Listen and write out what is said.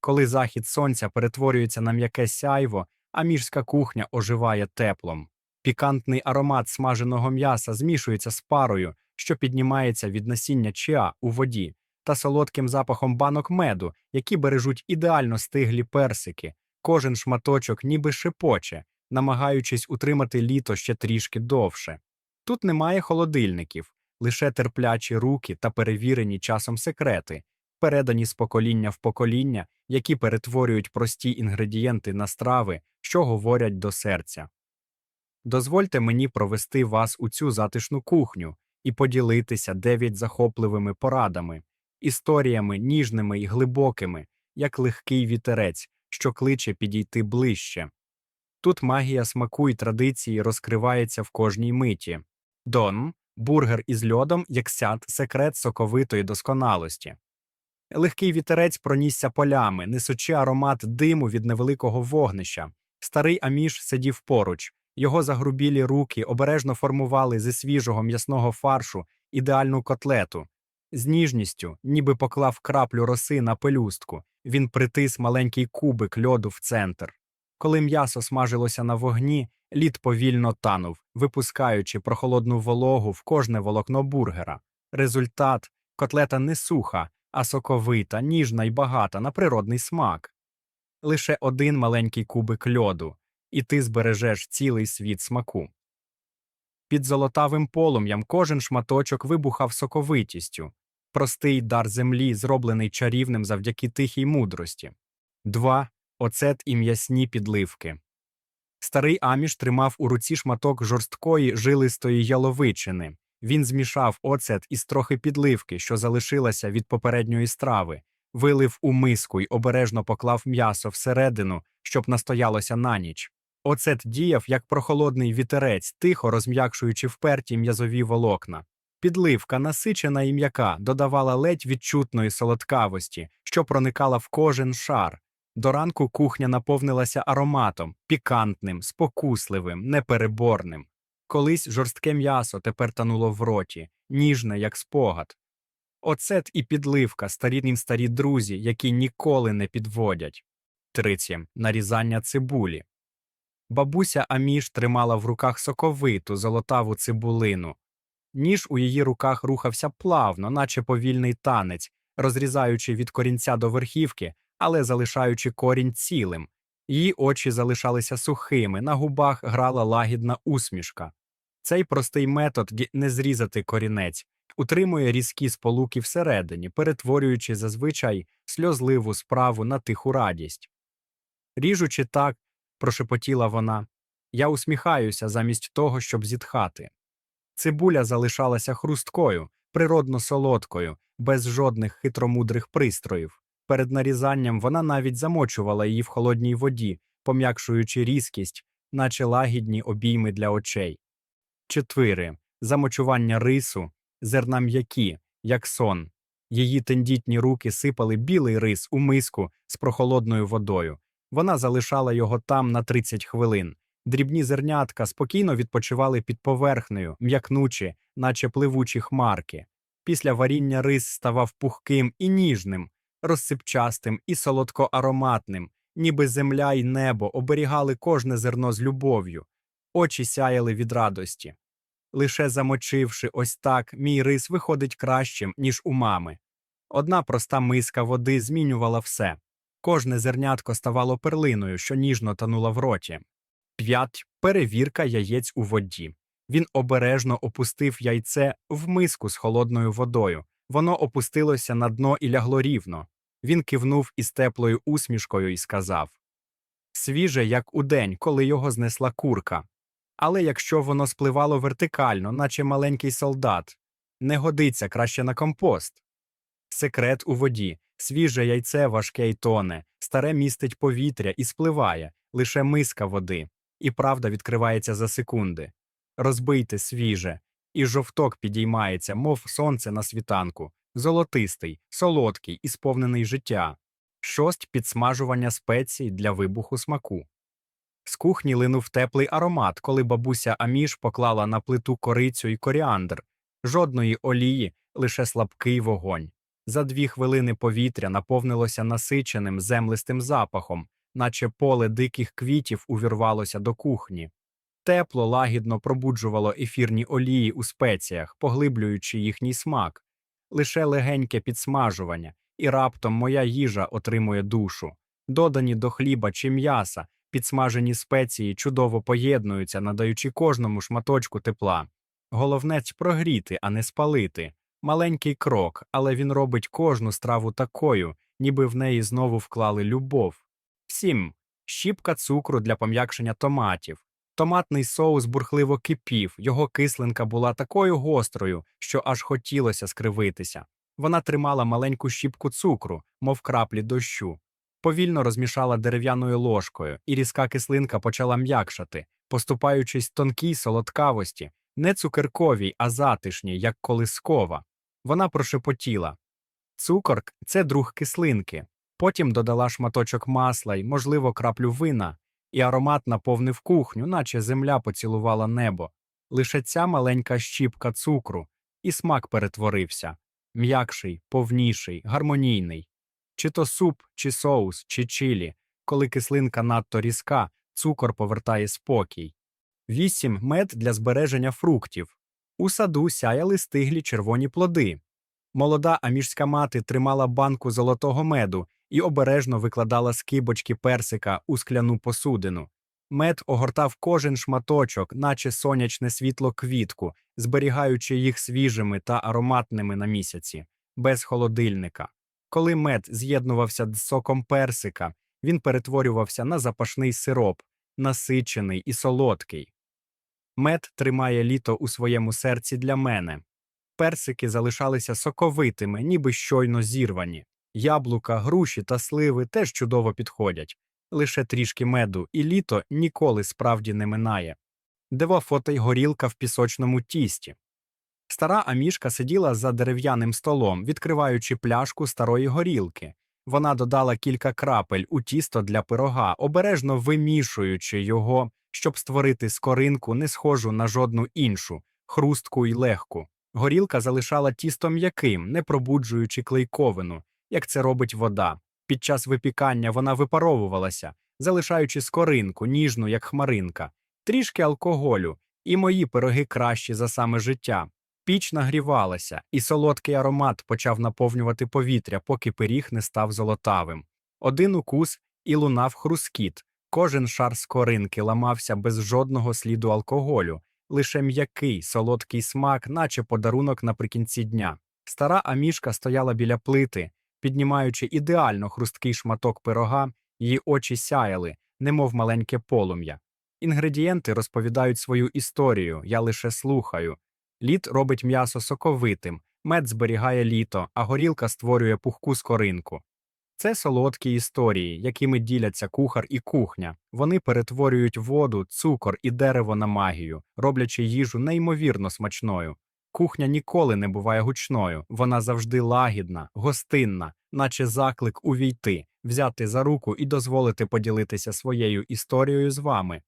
Коли захід сонця перетворюється на м'яке сяйво, а міжська кухня оживає теплом. Пікантний аромат смаженого м'яса змішується з парою, що піднімається від насіння чиа у воді, та солодким запахом банок меду, які бережуть ідеально стиглі персики. Кожен шматочок ніби шепоче, намагаючись утримати літо ще трішки довше. Тут немає холодильників, лише терплячі руки та перевірені часом секрети, передані з покоління в покоління, які перетворюють прості інгредієнти на страви, що говорять до серця. Дозвольте мені провести вас у цю затишну кухню і поділитися дев'ять захопливими порадами, історіями ніжними і глибокими, як легкий вітерець, що кличе підійти ближче. Тут магія смаку і традиції розкривається в кожній миті. Дон бургер із льодом, як сяд, секрет соковитої досконалості. Легкий вітерець пронісся полями, несучи аромат диму від невеликого вогнища. Старий аміш сидів поруч. Його загрубілі руки обережно формували зі свіжого м'ясного фаршу ідеальну котлету. З ніжністю, ніби поклав краплю роси на пелюстку, він притис маленький кубик льоду в центр. Коли м'ясо смажилося на вогні, лід повільно танув, випускаючи прохолодну вологу в кожне волокно бургера. Результат котлета не суха, а соковита, ніжна й багата на природний смак. Лише один маленький кубик льоду, і ти збережеш цілий світ смаку. Під золотавим полум'ям кожен шматочок вибухав соковитістю, простий дар землі, зроблений чарівним завдяки тихій мудрості. Два оцет і м'ясні підливки. Старий аміш тримав у руці шматок жорсткої жилистої яловичини. Він змішав оцет із трохи підливки, що залишилася від попередньої страви, вилив у миску й обережно поклав м'ясо всередину, щоб настоялося на ніч. Оцет діяв як прохолодний вітерець, тихо розм'якшуючи вперті м'язові волокна. Підливка, насичена і м'яка, додавала ледь відчутної солодкавості, що проникала в кожен шар. До ранку кухня наповнилася ароматом, пікантним, спокусливим, непереборним. Колись жорстке м'ясо тепер тануло в роті, ніжне, як спогад. Оцет і підливка старі старі друзі, які ніколи не підводять. Триці нарізання цибулі. Бабуся Аміш тримала в руках соковиту золотаву цибулину. Ніж у її руках рухався плавно, наче повільний танець, розрізаючи від корінця до верхівки, але залишаючи корінь цілим. Її очі залишалися сухими, на губах грала лагідна усмішка. Цей простий метод не зрізати корінець утримує різкі сполуки всередині, перетворюючи зазвичай сльозливу справу на тиху радість. Ріжучи так, прошепотіла вона, я усміхаюся замість того, щоб зітхати. Цибуля залишалася хрусткою, природно солодкою, без жодних хитромудрих пристроїв. Перед нарізанням вона навіть замочувала її в холодній воді, пом'якшуючи різкість, наче лагідні обійми для очей. Четвири. Замочування рису, зерна м'які, як сон. Її тендітні руки сипали білий рис у миску з прохолодною водою. Вона залишала його там на 30 хвилин. Дрібні зернятка спокійно відпочивали під поверхнею, м'якнучі, наче пливучі хмарки. Після варіння рис ставав пухким і ніжним, розсипчастим і солодкоароматним, ніби земля й небо оберігали кожне зерно з любов'ю, очі сяяли від радості. Лише замочивши ось так, мій рис виходить кращим, ніж у мами. Одна проста миска води змінювала все. Кожне зернятко ставало перлиною, що ніжно танула в роті. П'ять перевірка яєць у воді. Він обережно опустив яйце в миску з холодною водою. Воно опустилося на дно і лягло рівно. Він кивнув із теплою усмішкою і сказав свіже, як у день, коли його знесла курка. Але якщо воно спливало вертикально, наче маленький солдат, не годиться краще на компост. Секрет у воді. Свіже яйце важке й тоне, старе містить повітря і спливає, лише миска води, і правда відкривається за секунди. Розбийте свіже, і жовток підіймається, мов сонце на світанку, золотистий, солодкий і сповнений життя. Шость підсмажування спецій для вибуху смаку. З кухні линув теплий аромат, коли бабуся Аміш поклала на плиту корицю і коріандр. Жодної олії, лише слабкий вогонь. За дві хвилини повітря наповнилося насиченим землистим запахом, наче поле диких квітів увірвалося до кухні. Тепло лагідно пробуджувало ефірні олії у спеціях, поглиблюючи їхній смак. Лише легеньке підсмажування, і раптом моя їжа отримує душу. Додані до хліба чи м'яса, підсмажені спеції чудово поєднуються, надаючи кожному шматочку тепла. Головне — прогріти, а не спалити. Маленький крок, але він робить кожну страву такою, ніби в неї знову вклали любов. Сім. Щіпка цукру для пом'якшення томатів. Томатний соус бурхливо кипів, його кислинка була такою гострою, що аж хотілося скривитися. Вона тримала маленьку щіпку цукру, мов краплі дощу. Повільно розмішала дерев'яною ложкою, і різка кислинка почала м'якшати, поступаючись тонкій солодкавості, не цукерковій, а затишній, як колискова. Вона прошепотіла. Цукор – це друг кислинки. Потім додала шматочок масла й, можливо, краплю вина, і аромат наповнив кухню, наче земля поцілувала небо. Лише ця маленька щіпка цукру, і смак перетворився м'якший, повніший, гармонійний. Чи то суп, чи соус, чи чилі, коли кислинка надто різка, цукор повертає спокій. 8. Мед для збереження фруктів. У саду сяяли стиглі червоні плоди. Молода аміжська мати тримала банку золотого меду і обережно викладала з кибочки персика у скляну посудину. Мед огортав кожен шматочок, наче сонячне світло квітку, зберігаючи їх свіжими та ароматними на місяці, без холодильника. Коли мед з'єднувався з соком персика, він перетворювався на запашний сироп, насичений і солодкий. Мед тримає літо у своєму серці для мене. Персики залишалися соковитими, ніби щойно зірвані. Яблука, груші та сливи теж чудово підходять. Лише трішки меду, і літо ніколи справді не минає. Дива фото й горілка в пісочному тісті. Стара амішка сиділа за дерев'яним столом, відкриваючи пляшку старої горілки. Вона додала кілька крапель у тісто для пирога, обережно вимішуючи його, щоб створити скоринку, не схожу на жодну іншу, хрустку й легку. Горілка залишала тісто м'яким, не пробуджуючи клейковину, як це робить вода. Під час випікання вона випаровувалася, залишаючи скоринку, ніжну, як хмаринка, трішки алкоголю, і мої пироги кращі за саме життя. Піч нагрівалася, і солодкий аромат почав наповнювати повітря, поки пиріг не став золотавим. Один укус і лунав хрускіт. Кожен шар скоринки ламався без жодного сліду алкоголю, лише м'який, солодкий смак, наче подарунок наприкінці дня. Стара амішка стояла біля плити, піднімаючи ідеально хрусткий шматок пирога, її очі сяяли, немов маленьке полум'я. Інгредієнти розповідають свою історію, я лише слухаю. Лід робить м'ясо соковитим, мед зберігає літо, а горілка створює пухку скоринку. Це солодкі історії, якими діляться кухар і кухня. Вони перетворюють воду, цукор і дерево на магію, роблячи їжу неймовірно смачною. Кухня ніколи не буває гучною, вона завжди лагідна, гостинна, наче заклик увійти, взяти за руку і дозволити поділитися своєю історією з вами.